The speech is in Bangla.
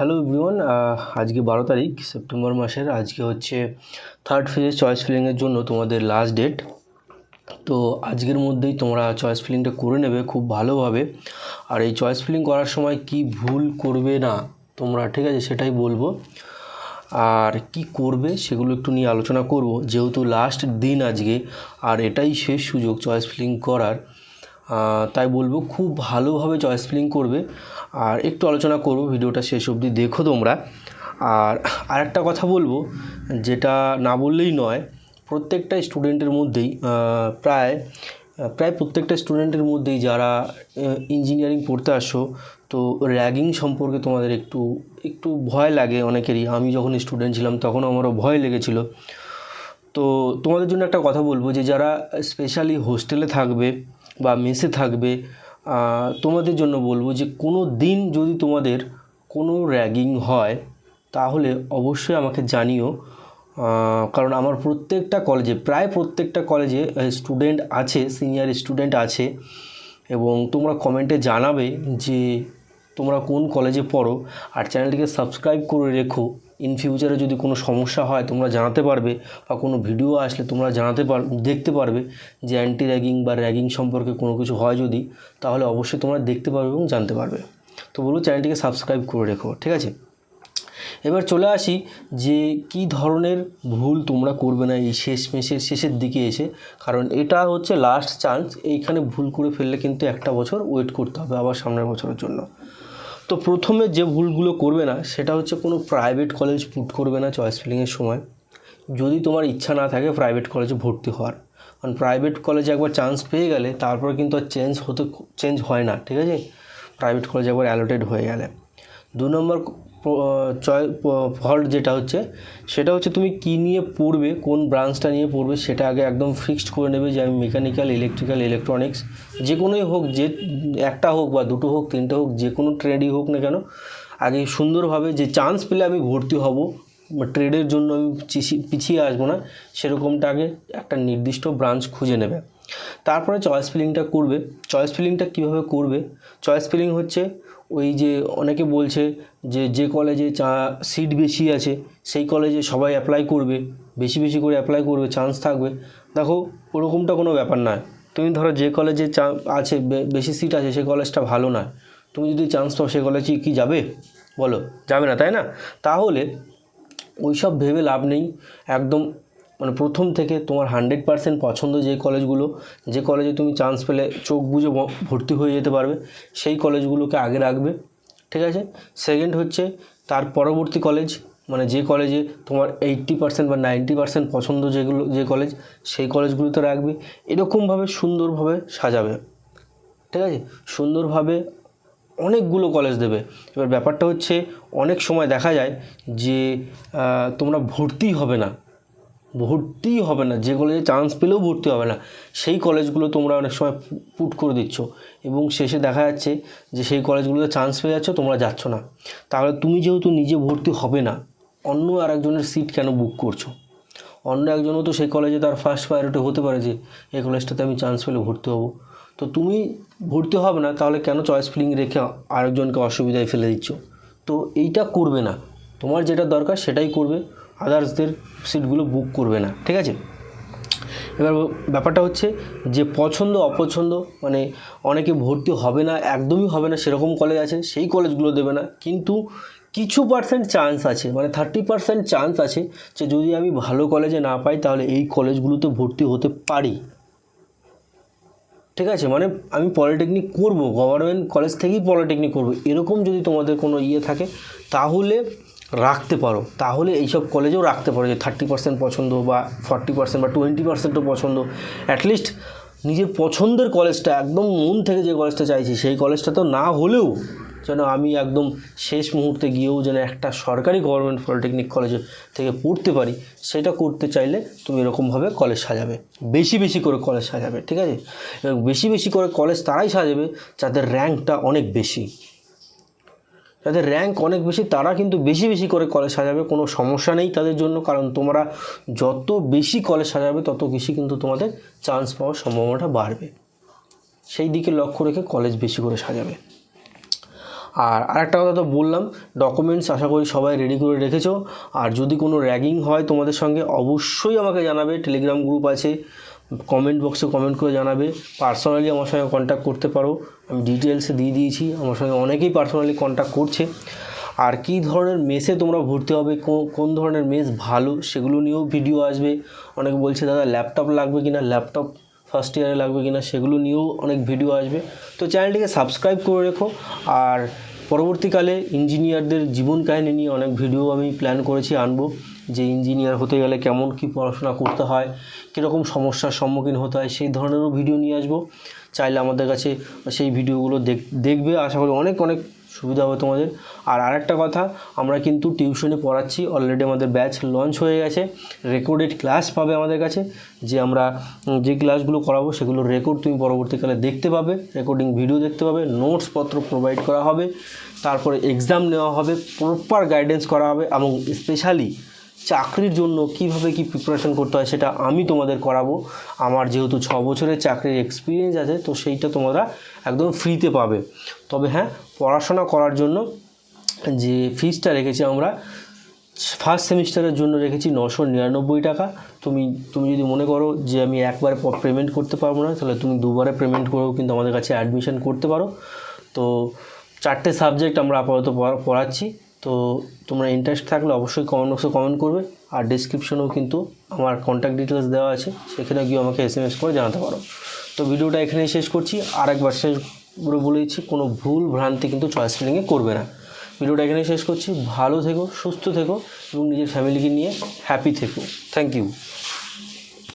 হ্যালো এভরিওয়ান আজকে বারো তারিখ সেপ্টেম্বর মাসের, আজকে হচ্ছে থার্ড ফেজের চয়েস ফিলিংয়ের জন্য তোমাদের লাস্ট ডেট তো আজকের মধ্যেই তোমরা চয়েস ফিলিংটা করে নেবে খুব ভালোভাবে। আর এই চয়েস ফিলিং করার সময় কি ভুল করবে না, তোমরা ঠিক আছে সেটাই বলব। আর কি করবে সেগুলো একটু নিয়ে আলোচনা করব, যেহেতু লাস্ট দিন আজকে, আর এটাই শেষ সুযোগ চয়েস ফিলিং করার। তাই বলব খুব ভালোভাবে চয়েস ফিলিং করবে। আর একটু আলোচনা করব, ভিডিওটা শেষ অবধি দেখো তোমরা। আর আরেকটা কথা বলব, যেটা না বললেই নয়, প্রত্যেকটা স্টুডেন্টের মধ্যেই প্রায় প্রায় প্রত্যেকটা স্টুডেন্টের মধ্যেই যারা ইঞ্জিনিয়ারিং পড়তে আসো, তো র্যাগিং সম্পর্কে তোমাদের একটু একটু ভয় লাগে অনেকেরই। আমি যখন স্টুডেন্ট ছিলাম, তখন আমারও ভয় লেগেছিল। তো তোমাদের জন্য একটা কথা বলব, যে যারা স্পেশালি হোস্টেলে থাকবে বা মেসে থাকবে তোমাদের জন্য বলব যে কোনো দিন যদি তোমাদের কোনো র্যাগিং হয়, তাহলে অবশ্যই আমাকে জানিও। কারণ আমার প্রত্যেকটা কলেজে, প্রায় প্রত্যেকটা কলেজে স্টুডেন্ট আছে সিনিয়র স্টুডেন্ট আছে, এবং তোমরা কমেন্টে জানাবে যে তোমরা কোন কলেজে পড়ো। আর চ্যানেলটিকে সাবস্ক্রাইব করে রেখো। ইন ফিউচারে যদি কোনো সমস্যা হয়, তোমরা জানাতে পারবে বা কোনো ভিডিও আসলে তোমরা জানাতে পার, দেখতে পারবে যে অ্যান্টি র্যাগিং বা র্যাগিং সম্পর্কে কোনো কিছু হয় যদি, তাহলে অবশ্যই তোমরা দেখতে পারবে এবং জানতে পারবে। তো বলব চ্যানেলটিকে সাবস্ক্রাইব করে রেখো, ঠিক আছে? এবার চলে আসি যে কি ধরনের ভুল তোমরা করবে না এই শেষ মেশের শেষের দিকে এসে, কারণ এটা হচ্ছে লাস্ট চান্স এইখানে ভুল করে ফেললে কিন্তু একটা বছর ওয়েট করতে হবে আবার সামনের বছরের জন্য। তো প্রথমে যে ভুলগুলো করবে না, সেটা হচ্ছে কোনো প্রাইভেট কলেজ পুট করবে না চয়েস ফিলিংয়ের সময়। যদি তোমার ইচ্ছা না থাকে প্রাইভেট কলেজে ভর্তি হওয়ার। কারণ প্রাইভেট কলেজে একবার চান্স পেয়ে গেলে তারপর কিন্তু আর চেঞ্জ হতে চেঞ্জ হয় না, ঠিক আছে? প্রাইভেট কলেজে একবার অ্যালোটেড হয়ে গেলে। দু নম্বর চয় ফল্ট যেটা হচ্ছে, সেটা হচ্ছে তুমি কী নিয়ে পড়বে, কোন ব্রাঞ্চটা নিয়ে পড়বে, সেটা আগে একদম ফিক্সড করে নেবে যে আমি মেকানিক্যাল ইলেকট্রিক্যাল ইলেকট্রনিক্স যে কোনোই হোক, যে একটা হোক বা দুটো হোক, তিনটে হোক, যে কোনো ট্রেডই হোক না কেন, আগে সুন্দরভাবে যে চান্স পেলে আমি ভর্তি হব ট্রেডের জন্য আমি পিছিয়ে আসব না, সেরকমটা আগে একটা নির্দিষ্ট ব্রাঞ্চ খুঁজে নেবে। তারপরে চয়েস ফিলিংটা করবে। চয়েস ফিলিংটা কীভাবে করবে? চয়েস ফিলিং হচ্ছে ওই যে অনেকে বলছে যে যে কলেজে চা সিট বেশি আছে, সেই কলেজে সবাই অ্যাপ্লাই করবে, বেশি বেশি করে অ্যাপ্লাই করবে চান্স থাকবে। দেখো, ওরকমটা কোনো ব্যাপার নয় তুমি ধরো যে কলেজে চা, আছে বেশি সিট আছে সেই কলেজটা ভালো নয় তুমি যদি চান্স পাও সেই কলেজে কি যাবে? বলো, যাবে না, তাই না? তাহলে ওইসব ভেবে লাভ নেই। একদম মানে প্রথম থেকে তোমার হান্ড্রেড পার্সেন্ট পছন্দ যে কলেজগুলো, যে কলেজে তুমি চান্স পেলে চোখ ভ- ভর্তি হয়ে যেতে পারবে, সেই কলেজগুলোকে আগে রাখবে, ঠিক আছে? সেকেন্ড হচ্ছে তার পরবর্তী কলেজ মানে যে কলেজে তোমার এইট্টি পার্সেন্ট বা নাইনটি পার্সেন্ট পছন্দ যেগুলো, যে কলেজ, সেই কলেজগুলোতে রাখবে, এরকমভাবে সুন্দরভাবে সাজাবে, ঠিক আছে? সুন্দরভাবে অনেকগুলো কলেজ দেবে। এবার ব্যাপারটা হচ্ছে অনেক সময় দেখা যায় যে তোমরা ভর্তি হবে না। ভর্তি হবে না, যে কলেজে চান্স পেলেও ভর্তি হবে না, সেই কলেজগুলো তোমরা অনেক সময় পুট করে দিচ্ছ। এবং শেষে দেখা যাচ্ছে যে সেই কলেজগুলোতে চান্স পেয়ে যাচ্ছ, তোমরা যাচ্ছ না। তাহলে তুমি যেহেতু নিজে ভর্তি হবে না, অন্য আর একজনের সিট কেন বুক করছ? অন্য একজনও তো সেই কলেজে তার ফার্স্ট প্রায়োরিটি হতে পারে যে এই কলেজটাতে আমি চান্স পেলে ভর্তি হব। তো তুমি ভর্তি হবে না, তাহলে কেন চয়েস ফিলিং রেখে আরেকজনকে অসুবিধায় ফেলে দিচ্ছ? তো এইটা করবে না। তোমার যেটা দরকার সেটাই করবে। আদার্সদের সিটগুলো বুক করবে না, ঠিক আছে? এবার ব্যাপারটা হচ্ছে যে পছন্দ, অপছন্দ মানে অনেকে ভর্তি হবে না, একদমই হবে না, সেরকম কলেজ আছে, সেই কলেজগুলো দেবে না, কিন্তু কিছু পার্সেন্ট চান্স আছে মানে থার্টি পার্সেন্ট চান্স আছে যে যদি আমি ভালো কলেজে না পাই, তাহলে এই কলেজগুলোতে ভর্তি হতে পারি। ঠিক আছে? মানে আমি পলিটেকনিক করব গভর্নমেন্ট কলেজ থেকেই পলিটেকনিক করব, এরকম যদি তোমাদের কোনো ইয়ে থাকে, তাহলে রাখতে পারো। তাহলে এইসব কলেজেও রাখতে পারো যে থার্টি পার্সেন্ট পছন্দ বা ফর্টি পার্সেন্ট বা টোয়েন্টি পার্সেন্টও পছন্দ। অ্যাটলিস্ট নিজের পছন্দের কলেজটা, একদম মন থেকে যে কলেজটা চাইছি, সেই কলেজটা তো না হলেও যেন আমি একদম শেষ মুহূর্তে গিয়েও যেন একটা সরকারি গভর্নমেন্ট পলিটেকনিক কলেজে থেকে পড়তে পারি, সেটা করতে চাইলে তুমি এরকমভাবে কলেজ সাজাবে। বেশি বেশি করে কলেজ সাজাবে, ঠিক আছে? এবং বেশি বেশি করে কলেজ তারাই সাজাবে যাদের র্যাঙ্কটা অনেক বেশি। যাদের র্যাঙ্ক অনেক বেশি, তারা কিন্তু বেশি বেশি করে কলেজ সাজাবে, কোনো সমস্যা নেই তাদের জন্য, কারণ তোমরা যত বেশি কলেজ সাজাবে, তত বেশি কিন্তু তোমাদের চান্স পাওয়ার সম্ভাবনাটা বাড়বে। সেই দিকে লক্ষ্য রেখে কলেজ বেশি করে সাজাবে। আর আরেকটা কথা তো বললাম ডকুমেন্টস আশা করি সবাই রেডি করে রেখেছো। আর যদি কোনো র্যাগিং হয় তোমাদের সঙ্গে, অবশ্যই আমাকে জানাবে টেলিগ্রাম গ্রুপ আছে। কমেন্ট বক্সে কমেন্ট করে জানাবে। পার্সোনালি আমার সঙ্গে কন্ট্যাক্ট করতে পারো। আমি ডিটেলসে দিয়ে দিয়েছি। আমার সঙ্গে অনেকেই পার্সোনালি কন্ট্যাক্ট করছে। আর কী ধরনের মেসে তোমরা ভর্তি হবে কোন ধরনের মেস ভালো, সেগুলো নিয়েও ভিডিও আসবে। অনেকে বলছে, দাদা ল্যাপটপ লাগবে কিনা? ল্যাপটপ ফার্স্ট ইয়ারে লাগবে কিনা? সেগুলো নিয়েও অনেক ভিডিও আসবে। তো চ্যানেলটিকে সাবস্ক্রাইব করে রেখো। আর পরবর্তীকালে ইঞ্জিনিয়ারদের জীবন কাহিনী নিয়ে অনেক ভিডিও আমি প্ল্যান করেছি আনব। যে ইঞ্জিনিয়ার হতে গেলে কেমন কি পড়াশোনা করতে হয়, কীরকম সমস্যার সম্মুখীন হতে হয়, সেই ধরনেরও ভিডিও নিয়ে আসব। চাইলে আমাদের কাছে সেই ভিডিওগুলো দেখ- দেখবে। আশা করি অনেক অনেক সুবিধা হবে তোমাদের। আর আরেকটা কথা, আমরা কিন্তু টিউশনে পড়াচ্ছি। অলরেডি আমাদের ব্যাচ লঞ্চ হয়ে গেছে। রেকর্ডেড ক্লাস পাবে আমাদের কাছে। যে আমরা যে ক্লাসগুলো করাবো, সেগুলো রেকর্ড তুমি পরবর্তীকালে দেখতে পাবে। রেকর্ডিং ভিডিও দেখতে পাবে। নোটসপত্র প্রোভাইড করা হবে। তারপরে এক্সাম নেওয়া হবে। প্রপার গাইডেন্স করা হবে। এবং স্পেশালি চাকরির জন্য কীভাবে কি প্রিপারেশন করতে হয় সেটা আমি তোমাদের করাবো। আমার যেহেতু ছ বছরের চাকরির এক্সপিরিয়েন্স আছে, তো সেইটা তোমরা একদম ফ্রিতে পাবে। তবে হ্যাঁ পড়াশোনা করার জন্য যে ফিজটা রেখেছি আমরা ফার্স্ট সেমিস্টারের জন্য রেখেছি নশো নিরানব্বই টাকা। তুমি তুমি যদি মনে করো যে আমি একবারে পেমেন্ট করতে পারব না, তাহলে তুমি দুবারে পেমেন্ট করেও কিন্তু আমাদের কাছে অ্যাডমিশন করতে পারো। তো চারটে সাবজেক্ট আমরা আপাতত পড়া- পড়াচ্ছি। তো তোমরা ইন্টারেস্ট থাকলে অবশ্যই কমেন্ট বক্সে কমেন্ট করবে। আর ডিসক্রিপশনেও কিন্তু আমার কন্ট্যাক্ট ডিটেলস দেওয়া আছে। সেখানে গিয়ে আমাকে এস এম এস করে জানাতে পারো। তো ভিডিওটা এখানেই শেষ করছি। আর একবার শেষ করে বলে দিচ্ছি, কোনো ভুল ভ্রান্তি কিন্তু চয়েস ফিলিংয়ে করবে না। ভিডিওটা এখানেই শেষ করছি। ভালো থেকো, সুস্থ থেকো এবং নিজের ফ্যামিলিকে নিয়ে হ্যাপি থেকো। Thank you